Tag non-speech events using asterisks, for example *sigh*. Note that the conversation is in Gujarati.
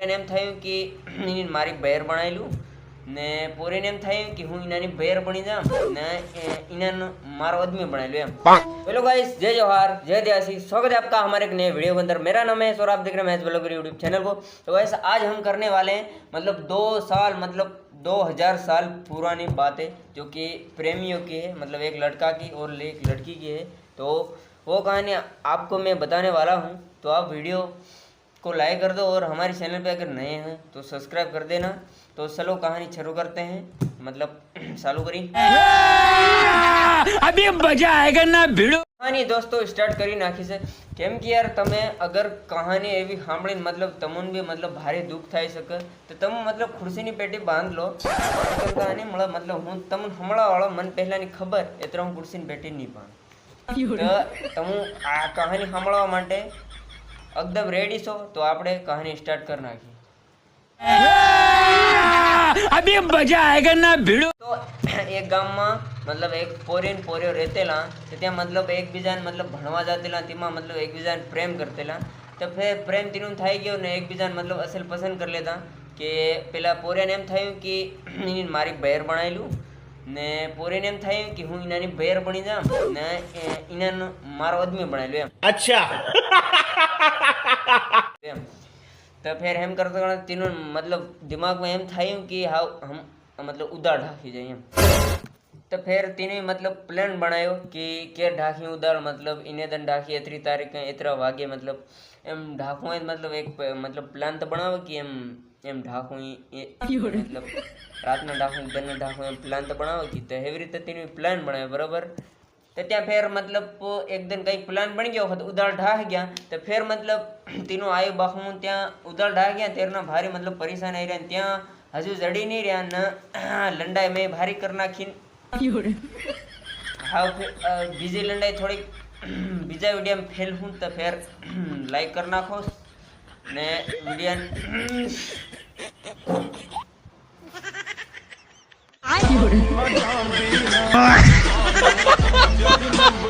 એને એમ થયું કે એને મારી બહેર બનાવેલું ને પોરીને એમ થયું કે હું એનાની બહેર બની જામ ને इन्होंने मारो आदमी बना लो एम हेलो गाइस जय जवाहर जय देसी स्वागत है आपका हमारे एक नए वीडियो के अंदर मेरा नाम है और आप देख रहे हैं मैच ब्लॉगर यूट्यूब चैनल को तो गाइस आज हम करने वाले हैं मतलब दो साल मतलब दो हजार साल पुरानी बातें जो कि प्रेमियों की है मतलब एक लड़का की और एक लड़की की है तो वो कहानी आपको मैं बताने वाला हूँ तो आप वीडियो को लाइक कर दो और हमारे चैनल पे अगर नए हैं तो सब्सक्राइब कर देना तो चलो कहानी शुरू करते हैं मतलब *clears throat* चालू करी अभी मजा आएगा ना भिड़ो કહાની દોસ્તો સ્ટાર્ટ કરી નાખી છે કેમ કે યાર તમે અગર કહાની એવી સાંભળીને મતલબ તમને બી મતલબ ભારે દુઃખ થઈ શકે તો તમે મતલબ ખુરશીની પેટી બાંધ લો અગર કહાની મળે મતલબ હું તમને હમણાં મને પહેલાની ખબર એ તો હું ખુરશીની પેટી નહીં બાંધ તો તમે આ કહાની સાંભળવા માટે એકદમ રેડી છો? તો આપણે કહાની સ્ટાર્ટ કરી નાખીએ. અભી મજા આયેગા ના ભીડો? તો એક ગામમાં મતલબ એક પોરીન પોર્યો રહેતેલા તો ત્યાં મતલબ એકબીજાને મતલબ ભણવા જતેલા તેમાં મતલબ એકબીજાને પ્રેમ કરતેલા. તો ફેર પ્રેમ તીનું થઈ ગયો ને એકબીજાને મતલબ અસલ પસંદ કરી લેતા કે પેલા પોર્યાને એમ થયું કે મારી બહેર ભણાયેલું ને પોરીને એમ થયું કે હું ઈનાની ભેર બની જાઉં ને એનાનો મારો આદમી બનાવેલો એમ. અચ્છા. એમ. તો ફેર એમ કરતો તેનું મતલબ દિમાગમાં એમ થયું કે હા હમ મતલબ ઉદાડ રાખી જાય એમ. ફેર તેને મતલબ પ્લાન બનાવ્યો કે કે ઢાંકી ઉદાર મતલબ ઇને દન ઢાંકી એતરી તારીખ એતરા વાગે, મતલબ એમ ઢાંકવું હોય મતલબ એક પ- મતલબ પ્લાન તો બનાવે કે એમ એ, મતલબ રાતના ઢાંકવું દનના ઢાંકવું, એમ પ્લાન તો બનાવે કે તો એવી રીતે તેનું પ્લાન બનાવ્યો બરોબર? તો ત્યાં ફેર મતલબ એકદમ કંઈક પ્લાન બની ગયો હતો ઉદાળ ઢાહ ગયા, તો ફેર મતલબ તેનું આયુ બાહું ત્યાં ઉદાળ ઢાહ ગયા, તેરના ભારે મતલબ પરેશાન આવી રહ્યા ત્યાં હજુ જડી નહીં રહ્યા ને લંડાઈ મેં ભારી કરી નાખી હા બીજી લંડાઈ થોડીક બીજા વીડિયો ફેલ હું તો ફેર લાઈક કરી નાખો. ને વીડિયો